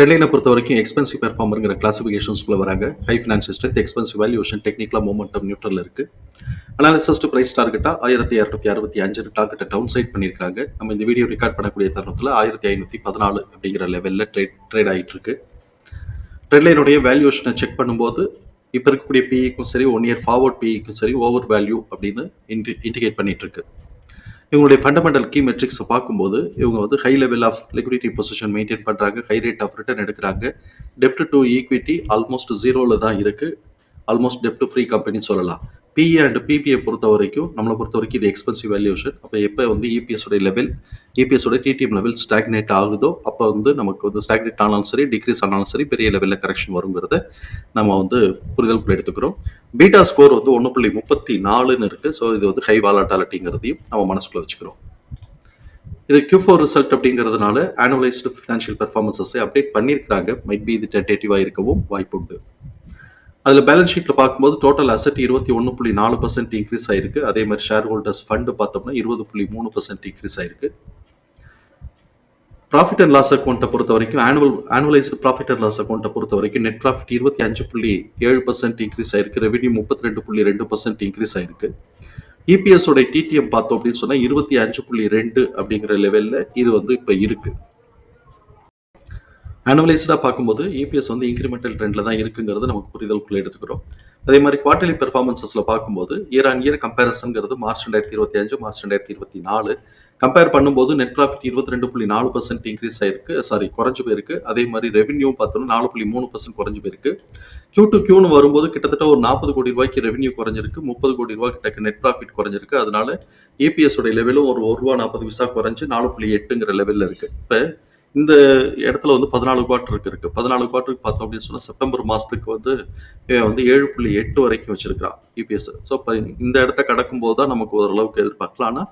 டெல்லைனை பொறுத்த வரைக்கும் எக்ஸ்பென்சிவ் பெர்ஃபார்மருங்கிற கிளாசிஃபிகேஷன்ஸ்குள்ளே வராங்க. High finance strength expensive valuation டெக்னிக்கலாக மூமெண்டம் நியூட்ரல் இருக்கு. அனாலிசிஸ்ட் பிரைஸ் டார்கெட்டாக ஆயிரத்தி இரநூத்தி அறுபத்தி அஞ்சு டார்கெட்டை டவுன் சைட் பண்ணியிருக்காங்க. நம்ம இந்த வீடியோ ரெக்கார்ட் பண்ணக்கூடிய தருணத்தில் ஆயிரத்தி ஐநூற்றி பதினாலு அப்படிங்கிற லெவலில் ட்ரேட் ட்ரேட் ஆகிட்டு இருக்கு ட்ரெட்லைனுடைய வேல்யூஷனை செக் பண்ணும்போது இப்போ இருக்கக்கூடிய பிஇக்கும் சரி ஒன் இயர் ஃபார்வர்ட் பிஇக்கும் சரி ஓவர் வேல்யூ அப்படின்னு இன்டி இண்டிகேட் பண்ணிட்டு இருக்கு இவங்களுடைய ஃபண்டமெண்டல் கீ மெட்ரிக்ஸை பார்க்கும்போது இவங்க வந்து high level of liquidity position maintain பண்ணுறாங்க ஹை ரேட் ஆஃப் ரிட்டர்ன் எடுக்கிறாங்க. டெப்ட் டு ஈக்விட்டி ஆல்மோஸ்ட் ஜீரோவில் தான் இருக்குது ஆல்மோஸ்ட் டெப்ட் ஃப்ரீ கம்பெனி சொல்லலாம். பிஇ அண்ட் பிபிஐ பொறுத்த வரைக்கும் நம்மளை பொறுத்த வரைக்கும் இது எக்ஸ்பென்சிவ் வேல்யூஷன் அப்போ எப்போ வந்து இபிஎஸ் உடைய லெவல் இபிஎஸோட டிடிஎம் லெவல் ஸ்டாக்னேட் ஆகுதோ அப்போ வந்து நமக்கு வந்து ஸ்டாக்னேட் ஆனாலும் சரி டிக்ரீஸ் ஆனாலும் சரி பெரிய லெவலில் கரெக்ஷன் வருங்கிறத நம்ம வந்து புரிதலுக்குள்ள எடுத்துக்கிறோம். பீட்டா ஸ்கோர் வந்து ஒன்று புள்ளி முப்பத்தி நாலுன்னு இருக்குது ஸோ இது வந்து ஹை வாலாட்டாலிட்டிங்கிறதையும் நம்ம மனசுக்குள்ள வச்சுக்கிறோம். இது கியூ ஃபோர் ரிசல்ட் அப்படிங்கிறதுனால ஆனுவலைஸ்டு ஃபினான்ஷியல் பெர்ஃபார்மன்ஸஸை அப்டேட் பண்ணியிருக்கிறாங்க. மைட் பி இது டென்டேட்டிவாக இருக்கவும் வாய்ப்பு உண்டு அதில் பேலன்ஸ் ஷீட்டில் பார்க்கும்போது டோட்டல் அசெட் இருபத்தி ஒன்று புள்ளி நாலு பர்சன்ட் இன்க்ரீஸ் ஆயிருக்கு. அதே மாதிரி ஷேர் ஹோல்டர்ஸ் ஃபண்டு பார்த்தோம்னா இருபது புள்ளி மூணு பர்சன்ட் இன்க்ரீஸ் ஆயிருக்கு. ப்ராஃபிட் அண்ட் லாஸ் அக்கௌண்ட்டை பொறுத்த வரைக்கும் annual annualised profit and loss அக்கௌண்ட்டை பொறுத்த வரைக்கும் நெட் ப்ராஃபிட் இருபத்தி அஞ்சு புள்ளி ஏழு பர்சன்ட் இன்க்ரீஸ் ஆயிருக்கு. ரெவன்யூ முப்பத்தி ரெண்டு புள்ளி ரெண்டு பர்சன்ட் இன்க்ரீஸ் ஆயிருக்கு. இபிஎஸ் உடைய டிடிஎம் பார்த்தோம் அப்படின்னு சொன்னால் இருபத்தி அஞ்சு புள்ளி ரெண்டு அப்படிங்கிற லெவலில் இது வந்து இப்போ இருக்குது அனுவலைஸ்டாக பார்க்கும்போது இபிஎஸ் வந்து இன்க்ரிமெண்டல் ட்ரெண்டில் தான் இருக்குங்கிறது நமக்கு புரிதலுக்குள்ளே எடுத்துக்கிறோம். அதே மாதிரி குவார்டர்லி பெர்ஃபார்மன்ஸஸில் பார்க்கும்போது இயர் ஆன் இயர் கம்பேரிசன்கிறது மார்ச் ரெண்டாயிரத்தி இருபத்தி அஞ்சு மார்ச் ரெண்டாயிரத்தி இருபத்தி நாலு கம்பேர் பண்ணும்போது நெட் ப்ராஃபிட் இருபத்தி ரெண்டு புள்ளி நாலு பர்சன்ட் இன்க்ரீஸ் ஆயிருக்கு. சாரி குறைஞ்சு போயிருக்கு. அதே மாதிரி ரெவன்யூ பார்த்தோம்னா நாலு புள்ளி மூணு பர்சன்ட் குறைஞ்சு போயிருக்கு. கியூ டு கியூன்னு வரும்போது கிட்டத்தட்ட ஒரு நாற்பது கோடி ரூபாய்க்கு ரெவன்யூ குறைஞ்சிருக்கு. முப்பது கோடி ரூபாய் கிட்ட நெட் ப்ராஃபிட் குறைஞ்சிருக்கு. அதனால ஏபிஎஸ் உடைய லெவலும் ஒரு ஒரு ரூபா நாற்பது விசா குறைஞ்சு நாலு புள்ளி எட்டுங்கிற லெவலில் இருக்கு. இப்போ இந்த இடத்துல வந்து பதினாலு குவார்டருக்கு இருக்கு பதினாலு குவார்டருக்கு பார்த்தோம் அப்படின்னு சொன்னால் செப்டம்பர் மாதத்துக்கு வந்து இவன் வந்து ஏழு புள்ளி எட்டு வரைக்கும் வச்சிருக்கிறான் இபிஎஸ் ஸோ இந்த இடத்த கடக்கும்போது தான் நமக்கு ஓரளவுக்கு எதிர்பார்க்கலாம். ஆனால்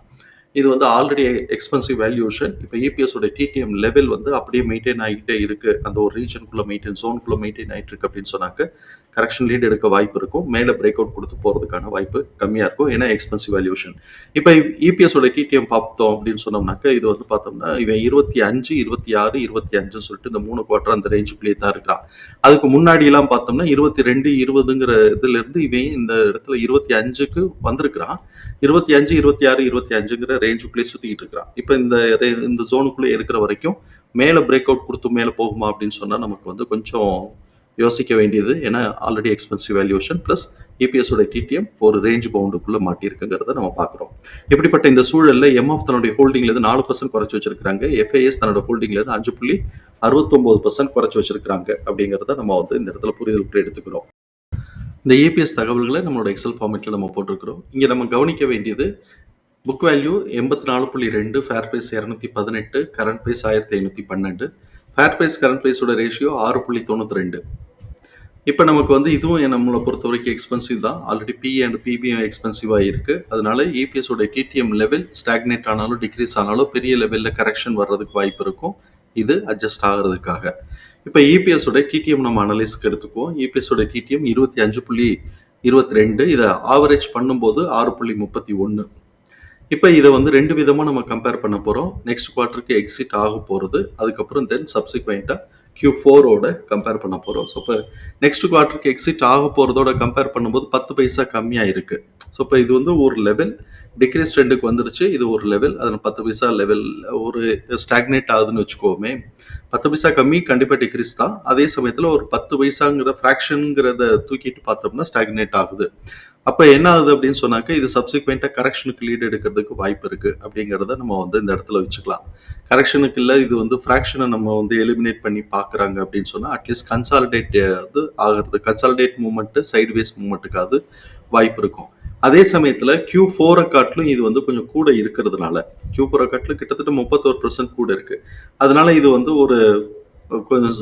இது வந்து ஆல்ரெடி எக்ஸ்பென்சிவ் வேல்யூஷன் இப்போ இபிஎஸ் டிடிஎம் லெவல் வந்து அப்படியே மெயின்டைன் ஆகிட்டே இருக்கு. அந்த ஒரு ரீஜனுக்குள்ள மெயின்டைன் ஜோனுக்குள்ள மெயின்டைன் ஆகிட்டு இருக்கு அப்படின்னு சொன்னாக்க கரெக்ஷன் லீட் எடுக்க வாய்ப்பு இருக்கும். மேலே பிரேக் அவுட் கொடுத்து போகிறதுக்கான வாய்ப்பு கம்மியாக இருக்கும். ஏன்னா எக்ஸ்பென்சிவ் வேல்யூஷன் இப்போ இபிஎஸ் டிடிஎம் பார்த்தோம் அப்படின்னு சொன்னோம்னாக்க இது வந்து பார்த்தோம்னா இவன் இருபத்தி அஞ்சு இருபத்தி ஆறு இருபத்தி அஞ்சுன்னு சொல்லிட்டு இந்த மூணு குவார்டர் அந்த ரேஞ்சுக்குள்ளேயே தான் இருக்கிறான். அதுக்கு முன்னாடி எல்லாம் பார்த்தோம்னா இருபத்தி ரெண்டு இருபதுங்கிற இதுல இருந்து இவன் இந்த இடத்துல இருபத்தி அஞ்சுக்கு வந்திருக்கிறான். இருபத்தி அஞ்சு இருபத்தி ஆறு இருபத்தி அஞ்சுங்கிற ரேஞ்சுக்குள்ளேயே சுற்றிக்கிட்டு இருக்கிறான். இப்போ இந்த ரே- இந்த ஜோனுக்குள்ளே இருக்கிற வரைக்கும் மேலே பிரேக் அவுட் கொடுத்து மேலே போகுமா அப்படின்னு சொன்னால் நமக்கு வந்து கொஞ்சம் யோசிக்க வேண்டியது. ஏன்னா already expensive valuation plus EPS TTM ஒரு ரேஞ்ச் பவுண்டுக்குள்ளே மாட்டியிருக்குங்கிறத நம்ம பார்க்குறோம். இப்படிப்பட்ட இந்த சூழலில் எம்எஃப் தன்னுடைய ஹோல்டிங்லேருந்து நாலு பர்சன்ட் குறைச்சி வச்சிருக்காங்க எஃப்ஐஎஸ் தன்னோட ஹோல்டிங்லேருந்து அஞ்சு புள்ளி அறுபத்தொம்போது பர்சன்ட் குறைச்சி வச்சிருக்காங்க அப்படிங்கிறத நம்ம வந்து இந்த இடத்துல புரிதலுக்குள்ள எடுத்துக்கிறோம். இந்த ஏபிஎஸ் தகவல்களை நம்மளோட எக்ஸல் ஃபார்மேட்டில் நம்ம போட்டிருக்கிறோம். இங்கே நம்ம கவனிக்க வேண்டியது புக் வேல்யூ எண்பத்தி நாலு புள்ளி ரெண்டு ஃபேர் ப்ரைஸ் இரநூத்தி பதினெட்டு கரண்ட் ப்ரைஸ் ஆயிரத்தி ஐநூற்றி பன்னெண்டு. ஃபேர் ப்ரைஸ் கரண்ட் ப்ரைஸோட ரேஷியோ ஆறு புள்ளி தொண்ணூற்றி ரெண்டு. இப்போ நமக்கு வந்து இதுவும் நம்மளை பொறுத்த வரைக்கும் எக்ஸ்பென்சிவ் தான். ஆல்ரெடி பி அண்ட் பிபிஎம் எக்ஸ்பென்சிவாக இருக்குது அதனால இபிஎஸோட டிடிஎம் லெவல் ஸ்டாக்னேட் ஆனாலும் டிக்ரீஸ் ஆனாலும் பெரிய லெவலில் கரெக்ஷன் வர்றதுக்கு வாய்ப்பு இருக்கும். இது அட்ஜஸ்ட் ஆகிறதுக்காக. இப்போ இபிஎஸோட டிடிஎம் நம்ம அனலைஸ்க்கு எடுத்துக்குவோம். இபிஎஸோட டிடிஎம் இருபத்தி அஞ்சு புள்ளி இருபத்தி ரெண்டு. இதை ஆவரேஜ் பண்ணும்போது ஆறு புள்ளி முப்பத்தி ஒன்று. இப்போ இதை வந்து ரெண்டு விதமாக நம்ம கம்பேர் பண்ண போகிறோம் நெக்ஸ்ட் குவார்ட்டருக்கு எக்ஸிட் ஆக போகிறது அதுக்கப்புறம் தென் சப்சிக்வெண்ட்டாக கியூ ஃபோரோட கம்பேர் பண்ண போகிறோம் ஸோ இப்போ நெக்ஸ்ட் குவார்ட்டருக்கு எக்ஸிட் ஆக போகிறதோட கம்பேர் பண்ணும்போது பத்து பைசா கம்மியாக இருக்குது ஸோ இப்போ இது வந்து ஒரு லெவல் டிக்ரீஸ் ட்ரெண்டுக்கு வந்துருச்சு. இது ஒரு லெவல் அதில் பத்து பைசா லெவல் ஒரு ஸ்டாக்னேட் ஆகுதுன்னு வச்சுக்கோமே. பத்து பைசா கம்மி கண்டிப்பாக டிக்ரீஸ் தான். அதே சமயத்தில் ஒரு பத்து பைசாங்கிற ஃப்ராக்ஷனுங்கிறத தூக்கிட்டு பார்த்தோம்னா ஸ்டாக்னேட் ஆகுது. அப்போ என்ன ஆகுது அப்படின்னு சொன்னாக்க இது சப்சிக்வெண்ட்டாக கரெக்ஷனுக்கு லீட் எடுக்கிறதுக்கு வாய்ப்பு இருக்குது அப்படிங்கிறத நம்ம வந்து இந்த இடத்துல வச்சுக்கலாம். கரெக்ஷனுக்கு இல்லை இது வந்து ஃப்ராக்ஷனை நம்ம வந்து எலிமினேட் பண்ணி பார்க்குறாங்க அப்படின்னு சொன்னால் அட்லீஸ்ட் கன்சாலிடேட் வந்து ஆகிறது கன்சாலிடேட் மூமெண்ட்டு சைட்வேஸ் மூமெண்ட்டுக்காவது வாய்ப்பு இருக்கும். அதே சமயத்தில் கியூ ஃபோரை காட்டிலும் இது வந்து கொஞ்சம் கூட இருக்கிறதுனால கியூ ஃபோரை காட்டிலும் கிட்டத்தட்ட முப்பத்தோரு பர்சன்ட் கூட இருக்குது அதனால இது வந்து ஒரு கொஞ்சம்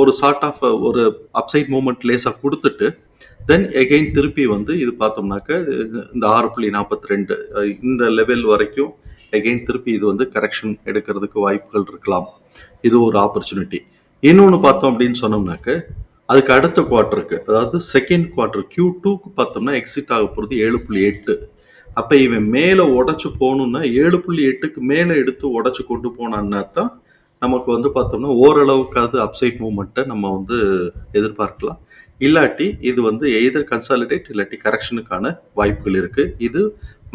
ஒரு சார்ட் ஆஃப் ஒரு அப்சைட் மூமெண்ட் லேசாக கொடுத்துட்டு தென் எகெயின் திருப்பி வந்து இது பார்த்தோம்னாக்க இந்த ஆறு புள்ளி நாற்பத்தி ரெண்டு இந்த லெவல் வரைக்கும் எகெயின் திருப்பி இது வந்து கரெக்ஷன் எடுக்கிறதுக்கு வாய்ப்புகள் இருக்கலாம். இது ஒரு ஆப்பர்ச்சுனிட்டி இன்னொன்று பார்த்தோம் அப்படின்னு சொன்னோம்னாக்க அதுக்கு அடுத்த குவார்ட்டருக்கு அதாவது செகண்ட் குவார்ட்டர் கியூ டூக்கு பார்த்தோம்னா எக்ஸிட் ஆக போகிறது ஏழு புள்ளி எட்டு. அப்போ இவன் மேலே உடச்சு போகணுன்னா ஏழு புள்ளி எட்டுக்கு மேலே எடுத்து உடச்சு கொண்டு போனான்னா தான் நமக்கு வந்து பார்த்தோம்னா ஓரளவுக்காவது அப்சைட் மூமெண்ட்டை நம்ம வந்து எதிர்பார்க்கலாம். இல்லாட்டி இது வந்து எய்தர் கன்சாலிடேட் இல்லாட்டி கரெக்ஷனுக்கான வாய்ப்புகள் இருக்குது இது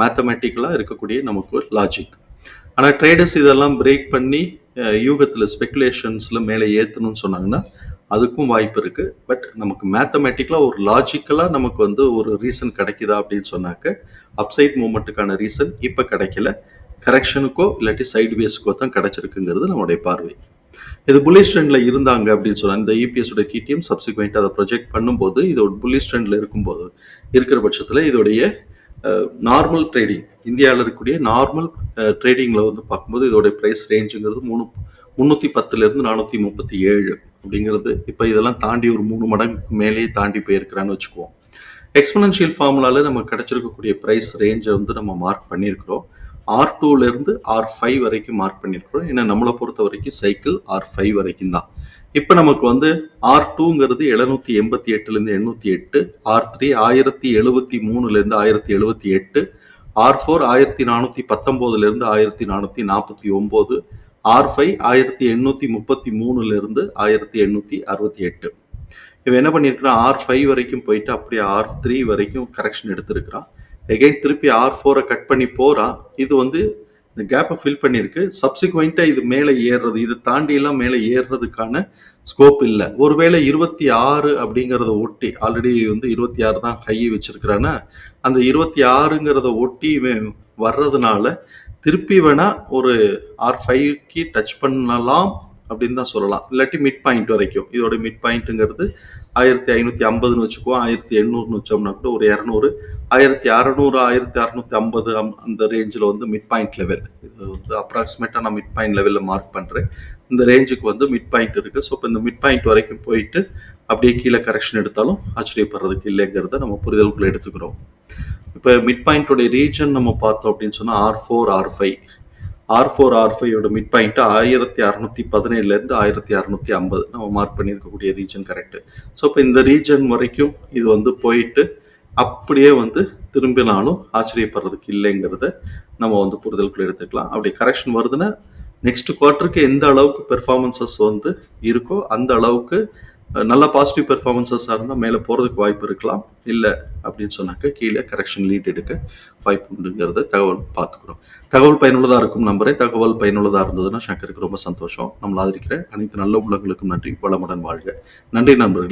மேத்தமெட்டிக்கலாக இருக்கக்கூடிய நமக்கு லாஜிக் ஆனால் ட்ரேடர்ஸ் இதெல்லாம் பிரேக் பண்ணி யூகத்தில் ஸ்பெகுலேஷன்ஸில் மேலே ஏற்றணும்னு சொன்னாங்கன்னா அதுக்கும் வாய்ப்பு இருக்குது பட் நமக்கு மேத்தமெட்டிக்கலாக ஒரு லாஜிக்கலாக நமக்கு வந்து ஒரு ரீசன் கிடைக்குதா அப்படின்னு சொன்னாக்க அப்சைட் மூமெண்ட்டுக்கான ரீசன் இப்போ கிடைக்கல. கரெக்ஷனுக்கோ இல்லாட்டி சைடு வேஸ்க்கோ தான் கிடைச்சிருக்குங்கிறது நம்மளுடைய பார்வை. இது புல்லிஷ் ட்ரெண்டில் இருந்தாங்க அப்படின்னு சொன்னால் இந்த இபிஎஸோட கிடிஎம் சப்சிக்வெண்ட் அதை ப்ரொஜெக்ட் பண்ணும்போது இது ஒரு புல்லிஷ் ட்ரெண்டில் இருக்கும்போது இருக்கிற பட்சத்தில் இதோடைய நார்மல் ட்ரேடிங் இந்தியாவில் இருக்கக்கூடிய நார்மல் ட்ரேடிங்கில் வந்து பார்க்கும்போது இதோடைய ப்ரைஸ் ரேஞ்சுங்கிறது மூணு முந்நூற்றி பத்துலேருந்து நானூற்றி முப்பத்தி ஏழு அப்படிங்கிறது இப்போ இதெல்லாம் தாண்டி ஒரு மூணு மடங்கு மேலேயே தாண்டி போயிருக்கிறான்னு வச்சுக்குவோம். எக்ஸ்பனன்ஷியல் ஃபார்முலாவில் நம்ம கிடைச்சிருக்கக்கூடிய ப்ரைஸ் ரேஞ்சை வந்து நம்ம மார்க் பண்ணியிருக்கிறோம். ஆர் டூலேருந்து ஆர் ஃபைவ் வரைக்கும் மார்க் பண்ணியிருக்கிறோம் ஏன்னா நம்மளை பொறுத்த வரைக்கும் சைக்கிள் ஆர் ஃபைவ் வரைக்கும் தான். இப்போ நமக்கு வந்து ஆர் டூங்கிறது எழுநூற்றி எண்பத்தி எட்டுலேருந்து எண்ணூற்றி எட்டு ஆர் த்ரீ ஆயிரத்தி எழுபத்தி மூணுலேருந்து ஆயிரத்தி எழுபத்தி எட்டு ஆர் ஃபோர் ஆயிரத்தி நானூற்றி பத்தொம்போதுலேருந்து ஆயிரத்தி நானூற்றி நாற்பத்தி ஒம்பது ஆர் ஃபைவ் ஆயிரத்தி எண்ணூற்றி முப்பத்தி மூணுலேருந்து ஆயிரத்தி எண்ணூற்றி அறுபத்தி எட்டு. இவன் என்ன பண்ணியிருக்கிறான்? ஆர் ஃபைவ் வரைக்கும் போயிட்டு அப்படியே ஆர் த்ரீ வரைக்கும் கரெக்ஷன் எடுத்திருக்கிறான். எகைன் திருப்பி ஆர் ஃபோரை கட் பண்ணி போகிறான் இது வந்து இந்த கேப்பை ஃபில் பண்ணியிருக்கு. சப்சிக்வெண்ட்டாக இது மேலே ஏறுறது இது தாண்டியெல்லாம் மேலே ஏறுறதுக்கான ஸ்கோப் இல்லை. ஒருவேளை இருபத்தி ஆறு அப்படிங்கிறத ஒட்டி ஆல்ரெடி வந்து இருபத்தி ஆறு தான் ஹை வச்சிருக்கிறான்னா அந்த இருபத்தி ஆறுங்கிறத ஒட்டி இவன் வர்றதுனால திருப்பி வேணா ஒரு ஆர் ஃபைவ்க்கு டச் பண்ணலாம். அப்படின்னு தான் சொல்லலாம். இல்லாட்டி மிட் பாயிண்ட் வரைக்கும். இதோட மிட் பாயிண்ட்டுங்கிறது ஆயிரத்தி ஐநூற்றி ஐம்பதுன்னு வச்சுக்குவோம் ஆயிரத்தி எண்ணூறுன்னு வச்சோம்னா கூட ஒரு இரநூறு. ஆயிரத்தி அறநூறு ஆயிரத்தி அறநூற்றி ஐம்பது அந்த ரேஞ்சில் வந்து மிட் பாயிண்ட் லெவல் இது வந்து அப்ராக்சிமேட்டாக நான் மிட் பாயிண்ட் லெவலில் மார்க் பண்ணுறேன் இந்த ரேஞ்சுக்கு வந்து மிட் பாயிண்ட் இருக்குது ஸோ இப்போ இந்த மிட் பாயிண்ட் வரைக்கும் போயிட்டு அப்படியே கீழே கரெக்ஷன் எடுத்தாலும் ஆச்சரியப்படுறதுக்கு இல்லைங்கிறத நம்ம புரிதலுக்குள்ளே எடுத்துக்கிறோம். இப்போ மிட் பாயிண்டோட ரீஜன் நம்ம பார்த்தோம் அப்படின்னு சொன்னால் R four R five R four R ஃபைவோட mid point ஆயிரத்தி அறநூற்றி பதினேழுலேருந்து ஆயிரத்தி அறநூற்றி ஐம்பது. நம்ம மார்க் பண்ணியிருக்கக்கூடிய ரீஜன் கரெக்டு ஸோ இப்போ இந்த ரீஜன் வரைக்கும் இது வந்து போயிட்டு அப்படியே வந்து திரும்பினாலும் ஆச்சரியப்படுறதுக்கு இல்லைங்கிறத நம்ம வந்து புரிதலுக்குள்ள எடுத்துக்கலாம். அப்படி கரெக்ஷன் வருதுன்னா நெக்ஸ்ட் குவார்ட்டருக்கு எந்த அளவுக்கு பெர்ஃபார்மன்சஸ் வந்து இருக்கோ அந்த அளவுக்கு நல்ல பாசிட்டிவ் பெர்ஃபார்மன்ஸஸாக இருந்தால் மேலே போகிறதுக்கு வாய்ப்பு இருக்கலாம். இல்லை அப்படின்னு சொன்னாக்க கீழே கரெக்ஷன் லீட் எடுக்க வாய்ப்பு உண்டுங்கிறத தகவல் பார்த்துக்கிறோம். தகவல் பயனுள்ளதாக இருக்கும் நம்பரே தகவல் பயனுள்ளதாக இருந்ததுன்னா சங்கருக்கு ரொம்ப சந்தோஷம். நம்மளை ஆதரிக்கிற அனைத்து நல்ல உள்ளங்களுக்கும் நன்றி. வளமுடன் வாழ்க. நன்றி நண்பர்களே.